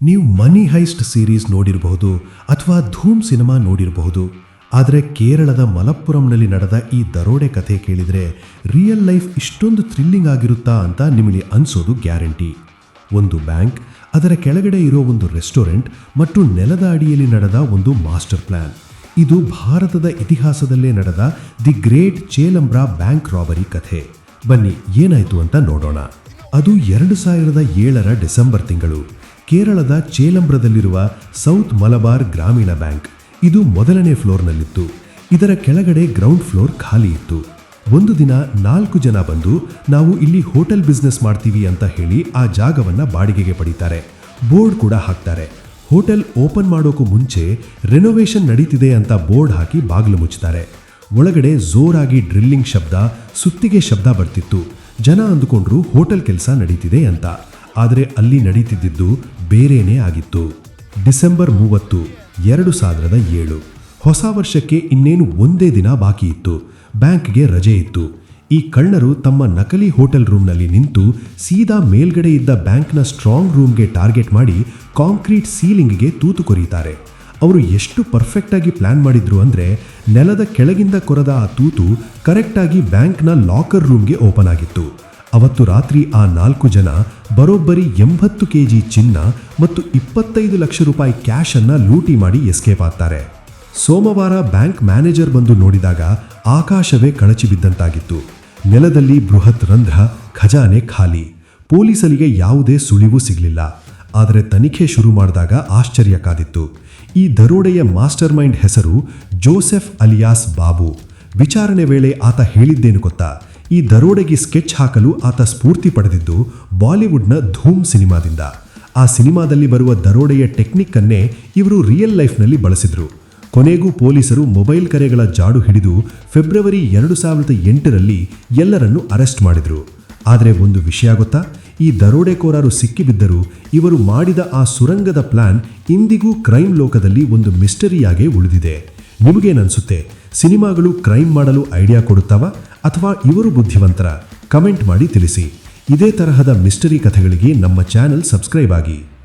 ನೀವು ಮನಿ heist series ನೋಡಿರಬಹುದು ಅಥವಾ ಧೂಮ್ ಸಿನಿಮಾ ನೋಡಿರಬಹುದು. ಆದರೆ ಕೇರಳದ ಮಲಪ್ಪುರಂನಲ್ಲಿ ನಡೆದ ಈ ದರೋಡೆ ಕಥೆ ಕೇಳಿದರೆ ರಿಯಲ್ ಲೈಫ್ ಇಷ್ಟೊಂದು ಥ್ರಿಲ್ಲಿಂಗ್ ಆಗಿರುತ್ತಾ ಅಂತ ನಿಮಗೆ ಅನ್ಸೋದು ಗ್ಯಾರಂಟಿ. ಒಂದು ಬ್ಯಾಂಕ್ ಅದರ ಕೆಳಗಡೆ ಇರೋ ಒಂದು ರೆಸ್ಟೋರೆಂಟ್ ಮತ್ತು ನೆಲದ ಅಡಿಯಲ್ಲಿ ನಡೆದ ಒಂದು ಮಾಸ್ಟರ್ ಪ್ಲ್ಯಾನ್ ಇದು ಭಾರತದ ಇತಿಹಾಸದಲ್ಲೇ ನಡೆದ the great Chelembra bank robbery ಕಥೆ. ಬನ್ನಿ ಏನಾಯಿತು ಅಂತ ನೋಡೋಣ. ಅದು ಎರಡು ಸಾವಿರದ ಏಳರ ಡಿಸೆಂಬರ್ ತಿಂಗಳು. ಕೇರಳದ ಚೇಲಂಬ್ರದಲ್ಲಿರುವ ಸೌತ್ ಮಲಬಾರ್ ಗ್ರಾಮೀಣ ಬ್ಯಾಂಕ್. ಇದು ಮೊದಲನೇ ಫ್ಲೋರ್ನಲ್ಲಿತ್ತು. ಇದರ ಕೆಳಗಡೆ ಗ್ರೌಂಡ್ ಫ್ಲೋರ್ ಖಾಲಿ ಇತ್ತು. ಒಂದು ದಿನ ನಾಲ್ಕು ಜನ ಬಂದು, ನಾವು ಇಲ್ಲಿ ಹೋಟೆಲ್ ಬಿಸ್ನೆಸ್ ಮಾಡ್ತೀವಿ ಅಂತ ಹೇಳಿ ಆ ಜಾಗವನ್ನು ಬಾಡಿಗೆಗೆ ಪಡಿತಾರೆ. ಬೋರ್ಡ್ ಕೂಡ ಹಾಕ್ತಾರೆ. ಹೋಟೆಲ್ ಓಪನ್ ಮಾಡೋಕ್ಕೂ ಮುಂಚೆ ರೆನೋವೇಷನ್ ನಡೀತಿದೆ ಅಂತ ಬೋರ್ಡ್ ಹಾಕಿ ಬಾಗಿಲು ಮುಚ್ಚುತ್ತಾರೆ. ಒಳಗಡೆ ಜೋರಾಗಿ ಡ್ರಿಲ್ಲಿಂಗ್ ಶಬ್ದ, ಸುತ್ತಿಗೆ ಶಬ್ದ ಬರ್ತಿತ್ತು. ಜನ ಅಂದುಕೊಂಡ್ರು ಹೋಟೆಲ್ ಕೆಲಸ ನಡೀತಿದೆ ಅಂತ. ಆದರೆ ಅಲ್ಲಿ ನಡೀತಿದ್ದಿದ್ದು ಬೇರೇನೇ ಆಗಿತ್ತು. ಡಿಸೆಂಬರ್ ಮೂವತ್ತು, ಎರಡು ಸಾವಿರದ ಏಳು. ಹೊಸ ವರ್ಷಕ್ಕೆ ಇನ್ನೇನು ಒಂದೇ ದಿನ ಬಾಕಿ ಇತ್ತು. ಬ್ಯಾಂಕ್ಗೆ ರಜೆ ಇತ್ತು. ಈ ಕಳ್ಳರು ತಮ್ಮ ನಕಲಿ ಹೋಟೆಲ್ ರೂಮ್ನಲ್ಲಿ ನಿಂತು ಸೀದಾ ಮೇಲ್ಗಡೆ ಇದ್ದ ಬ್ಯಾಂಕ್ನ ಸ್ಟ್ರಾಂಗ್ ರೂಮ್ಗೆ ಟಾರ್ಗೆಟ್ ಮಾಡಿ ಕಾಂಕ್ರೀಟ್ ಸೀಲಿಂಗ್ಗೆ ತೂತು ಕೊರೀತಾರೆ. ಅವರು ಎಷ್ಟು ಪರ್ಫೆಕ್ಟಾಗಿ ಪ್ಲ್ಯಾನ್ ಮಾಡಿದ್ರು ಅಂದರೆ ನೆಲದ ಕೆಳಗಿಂದ ಕೊರದ ಆ ತೂತು ಕರೆಕ್ಟಾಗಿ ಬ್ಯಾಂಕ್ನ ಲಾಕರ್ ರೂಮ್ಗೆ ಓಪನ್ ಆಗಿತ್ತು. ಅವತ್ತು ರಾತ್ರಿ ಆ ನಾಲ್ಕು ಜನ ಬರೋಬ್ಬರಿ ಎಂಬತ್ತು ಕೆ ಜಿ ಚಿನ್ನ ಮತ್ತು ಇಪ್ಪತ್ತೈದು ಲಕ್ಷ ರೂಪಾಯಿ ಕ್ಯಾಶ್ ಅನ್ನ ಲೂಟಿ ಮಾಡಿ ಎಸ್ಕೇಪ್ ಆಗ್ತಾರೆ. ಸೋಮವಾರ ಬ್ಯಾಂಕ್ ಮ್ಯಾನೇಜರ್ ಬಂದು ನೋಡಿದಾಗ ಆಕಾಶವೇ ಕಳಚಿ ಬಿದ್ದಂತಾಗಿತ್ತು. ನೆಲದಲ್ಲಿ ಬೃಹತ್ ರಂಧ್ರ, ಖಜಾನೆ ಖಾಲಿ. ಪೊಲೀಸರಿಗೆ ಯಾವುದೇ ಸುಳಿವು ಸಿಗಲಿಲ್ಲ. ಆದರೆ ತನಿಖೆ ಶುರು ಮಾಡಿದಾಗ ಆಶ್ಚರ್ಯ ಕಾದಿತ್ತು. ಈ ದರೋಡೆಯ ಮಾಸ್ಟರ್ ಮೈಂಡ್ ಹೆಸರು ಜೋಸೆಫ್ ಅಲಿಯಾಸ್ ಬಾಬು. ವಿಚಾರಣೆ ವೇಳೆ ಆತ ಹೇಳಿದ್ದೇನು ಗೊತ್ತಾ? ಈ ದರೋಡೆಗೆ ಸ್ಕೆಚ್ ಹಾಕಲು ಆತ ಸ್ಫೂರ್ತಿ ಪಡೆದಿದ್ದು ಬಾಲಿವುಡ್ನ ಧೂಮ್ ಸಿನಿಮಾದಿಂದ. ಆ ಸಿನಿಮಾದಲ್ಲಿ ಬರುವ ದರೋಡೆಯ ಟೆಕ್ನಿಕ್ಕನ್ನೇ ಇವರು ರಿಯಲ್ ಲೈಫ್ನಲ್ಲಿ ಬಳಸಿದ್ರು. ಕೊನೆಗೂ ಪೊಲೀಸರು ಮೊಬೈಲ್ ಕರೆಗಳ ಜಾಡು ಹಿಡಿದು ಫೆಬ್ರವರಿ ಎರಡು ಸಾವಿರದ ಎಂಟರಲ್ಲಿ ಎಲ್ಲರನ್ನೂ ಅರೆಸ್ಟ್ ಮಾಡಿದ್ರು. ಆದರೆ ಒಂದು ವಿಷಯ ಗೊತ್ತಾ? ಈ ದರೋಡೆಕೋರರು ಸಿಕ್ಕಿಬಿದ್ದರೂ ಇವರು ಮಾಡಿದ ಆ ಸುರಂಗದ ಪ್ಲಾನ್ ಇಂದಿಗೂ ಕ್ರೈಮ್ ಲೋಕದಲ್ಲಿ ಒಂದು ಮಿಸ್ಟರಿಯಾಗೇ ಉಳಿದಿದೆ. ನಿಮಗೇನನ್ಸುತ್ತೆ? ಸಿನಿಮಾಗಳು ಕ್ರೈಮ್ ಮಾಡಲು ಐಡಿಯಾ ಕೊಡುತ್ತವ ಅಥವಾ ಇವರು ಬುದ್ಧಿವಂತರ? ಕಮೆಂಟ್ ಮಾಡಿ ತಿಳಿಸಿ. ಇದೇ ತರಹದ ಮಿಸ್ಟರಿ ಕಥೆಗಳಿಗೆ ನಮ್ಮ ಚಾನೆಲ್ ಸಬ್ಸ್ಕ್ರೈಬ್ ಆಗಿ.